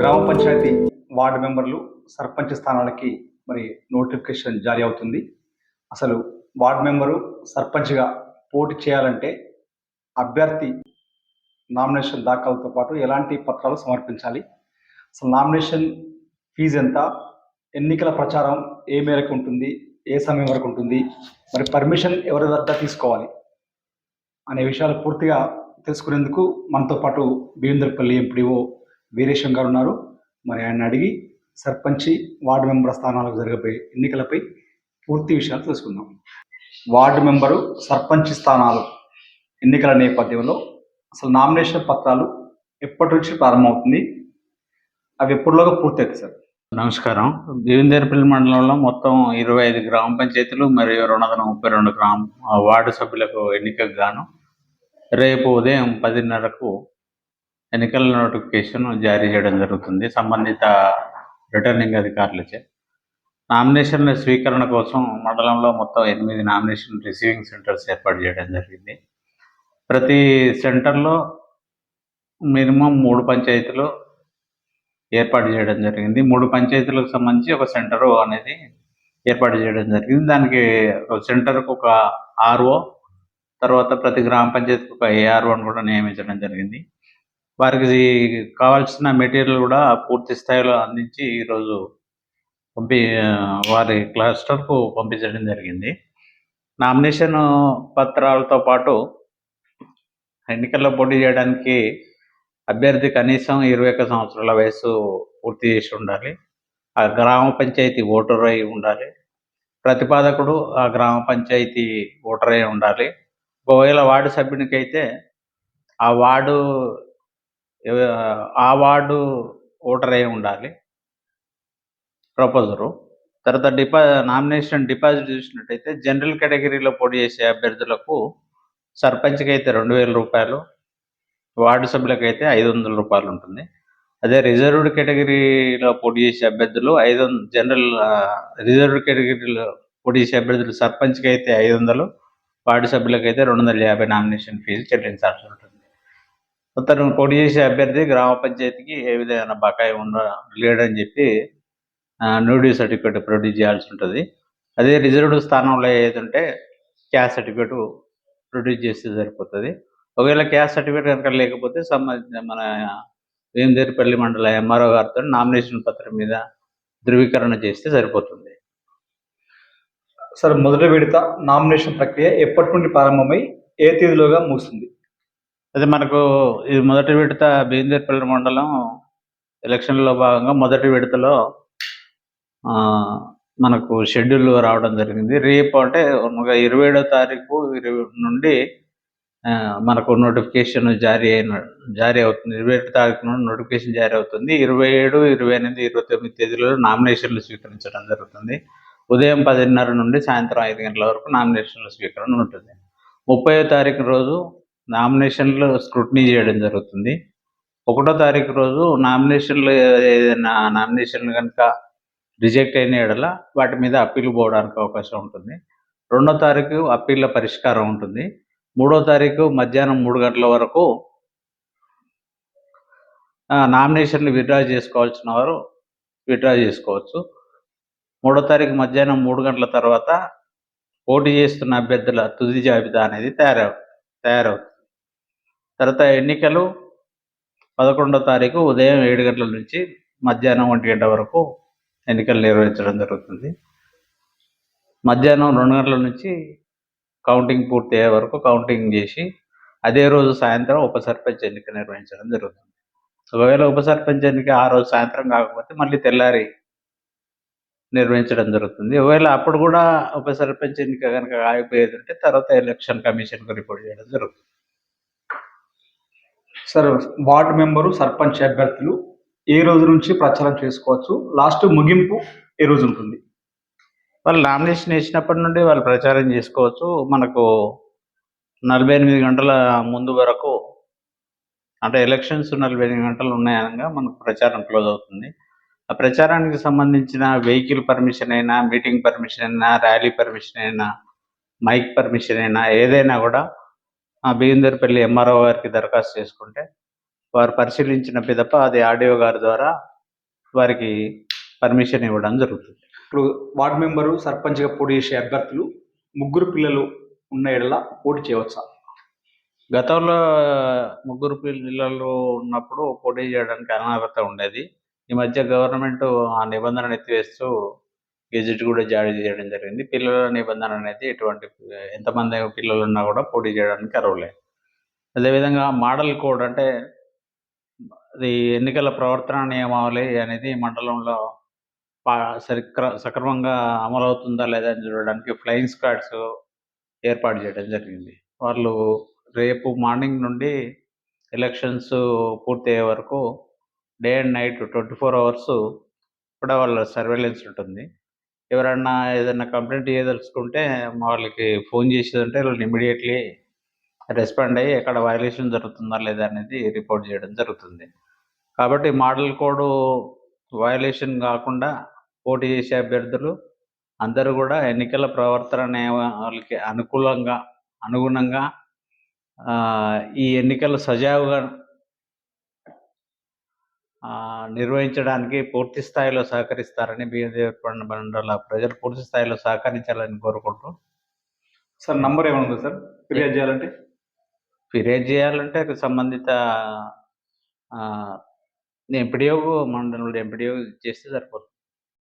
గ్రామ పంచాయతీ వార్డు మెంబర్లు సర్పంచ్ స్థానాలకి మరి నోటిఫికేషన్ జారీ అవుతుంది. అసలు వార్డు మెంబరు సర్పంచ్గా పోటీ చేయాలంటే అభ్యర్థి నామినేషన్ దాఖలతో పాటు ఎలాంటి పత్రాలు సమర్పించాలి? అసలు నామినేషన్ ఫీజు ఎంత? ఎన్నికల ప్రచారం ఏ మేరకు ఉంటుంది? ఏ సమయం వరకు ఉంటుంది? మరి పర్మిషన్ ఎవరి వద్ద తీసుకోవాలి? అనే విషయాలు పూర్తిగా తెలుసుకునేందుకు మనతో పాటు భీమేంద్రపల్లి ఎంపీడీఓ వీరేశం గారు ఉన్నారు. మరి ఆయన అడిగి సర్పంచి వార్డు మెంబర్ స్థానాలకు జరగబోయే ఎన్నికలపై పూర్తి విషయాలు తెలుసుకుందాం. వార్డు మెంబరు సర్పంచ్ స్థానాలు ఎన్నికల నేపథ్యంలో అసలు నామినేషన్ పత్రాలు ఎప్పటి నుంచి ప్రారంభమవుతుంది? అవి ఎప్పటిలోగా పూర్తి అవుతాయి సార్? నమస్కారం. దేవేంద్రపల్లి మండలంలో మొత్తం ఇరవై ఐదు గ్రామ పంచాయతీలు మరియు రెండు వందల ముప్పై రెండు గ్రామ ఆ, వార్డు సభ్యులకు ఎన్నికకు గాను రేపు ఉదయం పదిన్నరకు ఎన్నికల నోటిఫికేషన్ జారీ చేయడం జరుగుతుంది. సంబంధిత రిటర్నింగ్ అధికారులచే. నామినేషన్ల స్వీకరణ కోసం మండలంలో మొత్తం ఎనిమిది నామినేషన్ రిసీవింగ్ సెంటర్స్ ఏర్పాటు చేయడం జరిగింది. ప్రతి సెంటర్లో మినిమం మూడు పంచాయతీలు ఏర్పాటు చేయడం జరిగింది. మూడు పంచాయతీలకు సంబంధించి ఒక సెంటర్ అనేది ఏర్పాటు చేయడం జరిగింది. దానికి ఒక సెంటర్కు ఒక ఆర్ఓ తర్వాత ప్రతి గ్రామ పంచాయతీకి ఒక ఏఆర్ఓ అని కూడా నియమించడం జరిగింది. వారికి కావాల్సిన మెటీరియల్ కూడా పూర్తి స్థాయిలో అందించి ఈరోజు పంపి వారి క్లస్టర్కు పంపించడం జరిగింది. నామినేషన్ పత్రాలతో పాటు ఎన్నికల్లో పోటీ చేయడానికి అభ్యర్థి కనీసం ఇరవై ఒక్క సంవత్సరాల వయసు పూర్తి చేసి ఉండాలి. ఆ గ్రామ పంచాయతీ ఓటర్ అయి ఉండాలి. ప్రతిపాదకుడు ఆ గ్రామ పంచాయతీ ఓటర్ అయి ఉండాలి. ఒకవేళ వార్డు సభ్యునికైతే ఆ వార్డు ఆ వార్డు ఓటర్ అయి ఉండాలి. ప్రపోజరు. తర్వాత డిపా నామినేషన్ డిపాజిట్ చూసినట్టయితే జనరల్ కేటగిరీలో పోటీ చేసే అభ్యర్థులకు సర్పంచ్కి అయితే రెండు వేల రూపాయలు వార్డు సభ్యులకు అయితే ఐదు వందల రూపాయలు ఉంటుంది. అదే రిజర్వ్డ్ కేటగిరీలో పోటీ చేసే అభ్యర్థులు ఐదు జనరల్ రిజర్వ్డ్ కేటగిరీలో పోటీ చేసే అభ్యర్థులు సర్పంచ్కి అయితే ఐదు వందలు వార్డు సభ్యులకు అయితే రెండు వందల యాభై నామినేషన్ ఫీజు చెల్లించాల్సి ఉంటుంది. అతను పోటీ చేసే అభ్యర్థి గ్రామ పంచాయతీకి ఏ విధమైన బకాయి ఉండ లేడని చెప్పి న్యూడ్యూ సర్టిఫికేట్ ప్రొడ్యూస్ చేయాల్సి ఉంటుంది. అదే రిజర్వ్డ్ స్థానంలో ఏదంటే క్యాస్ట్ సర్టిఫికేట్ ప్రొడ్యూస్ చేస్తే సరిపోతుంది. ఒకవేళ క్యాస్ట్ సర్టిఫికేట్ కనుక లేకపోతే సంబంధించిన మన వేందేరిపల్లి మండల ఎంఆర్ఓ గారితో నామినేషన్ పత్రం మీద ధృవీకరణ చేస్తే సరిపోతుంది. సార్ మొదటి విడత నామినేషన్ ప్రక్రియ ఎప్పటి నుండి ప్రారంభమై ఏ తేదీలోగా ముగుస్తుంది? అది మనకు ఇది మొదటి విడత బేందేరిపల్లి మండలం ఎలక్షన్లో భాగంగా మొదటి విడతలో ఆ, మనకు షెడ్యూల్ రావడం జరిగింది. రేపు అంటే ఇరవై ఏడో తారీఖు ఇరవై నుండి మనకు నోటిఫికేషన్ జారీ అయిన జారీ అవుతుంది. ఇరవై ఏడు తారీఖు నుండి నోటిఫికేషన్ జారీ అవుతుంది. ఇరవై ఏడు ఇరవై ఎనిమిది ఇరవై తొమ్మిది తేదీలలో నామినేషన్లు స్వీకరించడం జరుగుతుంది. ఉదయం పదిన్నర నుండి సాయంత్రం ఐదు గంటల వరకు నామినేషన్ల స్వీకరణ ఉంటుంది. ముప్పై తారీఖు రోజు నామినేషన్లు స్క్రూటినీ చేయడం జరుగుతుంది. ఒకటో తారీఖు రోజు నామినేషన్లు ఏదైనా నామినేషన్లు కనుక రిజెక్ట్ అయిన ఎడల వాటి మీద అప్పీల్ పోవడానికి అవకాశం ఉంటుంది. రెండో తారీఖు అప్పీళ్ళ పరిష్కారం ఉంటుంది. మూడో తారీఖు మధ్యాహ్నం మూడు గంటల వరకు నామినేషన్లు విత్డ్రా చేసుకోవాల్సిన వారు విత్డ్రా చేసుకోవచ్చు. మూడో తారీఖు మధ్యాహ్నం మూడు గంటల తర్వాత పోటీ చేస్తున్న అభ్యర్థుల తుది జాబితా అనేది తయారవు తయారవుతుంది. తర్వాత ఎన్నికలు పదకొండో తారీఖు ఉదయం ఏడు గంటల నుంచి మధ్యాహ్నం ఒంటి గంట వరకు ఎన్నికలు నిర్వహించడం జరుగుతుంది. మధ్యాహ్నం రెండు గంటల నుంచి కౌంటింగ్ పూర్తి అయ్యే వరకు కౌంటింగ్ చేసి అదే రోజు సాయంత్రం ఉప సర్పంచ్ ఎన్నిక నిర్వహించడం జరుగుతుంది. ఒకవేళ ఉప సర్పంచ్ ఎన్నిక ఆ రోజు సాయంత్రం కాకపోతే మళ్ళీ తెల్లారి నిర్వహించడం జరుగుతుంది. ఒకవేళ అప్పుడు కూడా ఉప సర్పంచ్ ఎన్నిక కనుక ఆగిపోయేది ఉంటే తర్వాత ఎలక్షన్ కమిషన్కు రిపోర్ట్ చేయడం జరుగుతుంది. సార్ వార్డు మెంబరు సర్పంచ్ అభ్యర్థులు ఏ రోజు నుంచి ప్రచారం చేసుకోవచ్చు? లాస్ట్ ముగింపు ఏ రోజు ఉంటుంది? వాళ్ళు నామినేషన్ వేసినప్పటి నుండి వాళ్ళు ప్రచారం చేసుకోవచ్చు. మనకు నలభై ఎనిమిది గంటల ముందు వరకు అంటే ఎలక్షన్స్ నలభై ఎనిమిది గంటలు ఉన్నాయనగా మనకు ప్రచారం క్లోజ్ అవుతుంది. ఆ ప్రచారానికి సంబంధించిన వెహికల్ పర్మిషన్ అయినా మీటింగ్ పర్మిషన్ అయినా ర్యాలీ పర్మిషన్ అయినా మైక్ పర్మిషన్ అయినా ఏదైనా కూడా ఆ బియ్యందర్పల్లి ఎంఆర్ఓ గారికి దరఖాస్తు చేసుకుంటే వారు పరిశీలించిన పిదప అది ఆడియో గారి ద్వారా వారికి పర్మిషన్ ఇవ్వడం జరుగుతుంది. ఇప్పుడు వార్డు మెంబరు సర్పంచ్గా పోటీ చేసే అభ్యర్థులు ముగ్గురు పిల్లలు ఉన్న ఎడల పోటీ చేయవచ్చా? గతంలో ముగ్గురు పిల్లలు ఉన్నప్పుడు పోటీ చేయడానికి అనర్హత ఉండేది. ఈ మధ్య గవర్నమెంట్ ఆ నిబంధన ఎత్తివేస్తూ గెజెట్ కూడా జారీ చేయడం జరిగింది. పిల్లల నిబంధన అనేది ఎటువంటి ఎంతమంది పిల్లలు ఉన్నా కూడా పోటీ చేయడానికి అర్హులే. అదేవిధంగా మోడల్ కోడ్ అంటే అది ఎన్నికల ప్రవర్తన నియమావళి అనేది మండలంలో సక్ర సక్రమంగా అమలవుతుందా లేదా అని చూడడానికి ఫ్లయింగ్ స్క్వాడ్స్ ఏర్పాటు చేయడం జరిగింది. వాళ్ళు రేపు మార్నింగ్ నుండి ఎలక్షన్స్ పూర్తయ్యే వరకు day and night twenty four hours కూడా వాళ్ళ సర్వేలెన్స్ ఉంటుంది. ఎవరన్నా ఏదైనా కంప్లైంట్ చేయదలుచుకుంటే మా వాళ్ళకి ఫోన్ చేసేదంటే వాళ్ళు ఇమీడియట్లీ రెస్పాండ్ అయ్యి ఎక్కడ వైలేషన్ జరుగుతుందా లేదా అనేది రిపోర్ట్ చేయడం జరుగుతుంది. కాబట్టి మోడల్ కోడ్ వయలేషన్ కాకుండా పోటీ చేసే అభ్యర్థులు అందరూ కూడా ఎన్నికల ప్రవర్తన అనే వాళ్ళకి అనుకూలంగా అనుగుణంగా ఈ ఎన్నికలు సజావుగా నిర్వహించడానికి పూర్తి స్థాయిలో సహకరిస్తారని బీజేపీ మండల ప్రజలు పూర్తి స్థాయిలో సహకరించాలని కోరుకుంటూ. సార్ నంబర్ ఏమైనా సార్? ఫిర్యాదు చేయాలంటే? ఫిర్యాదు చేయాలంటే సంబంధిత ఎంపీడీఓ మండలంలో ఎంపీడీఓ చేస్తే సరిపోతుంది.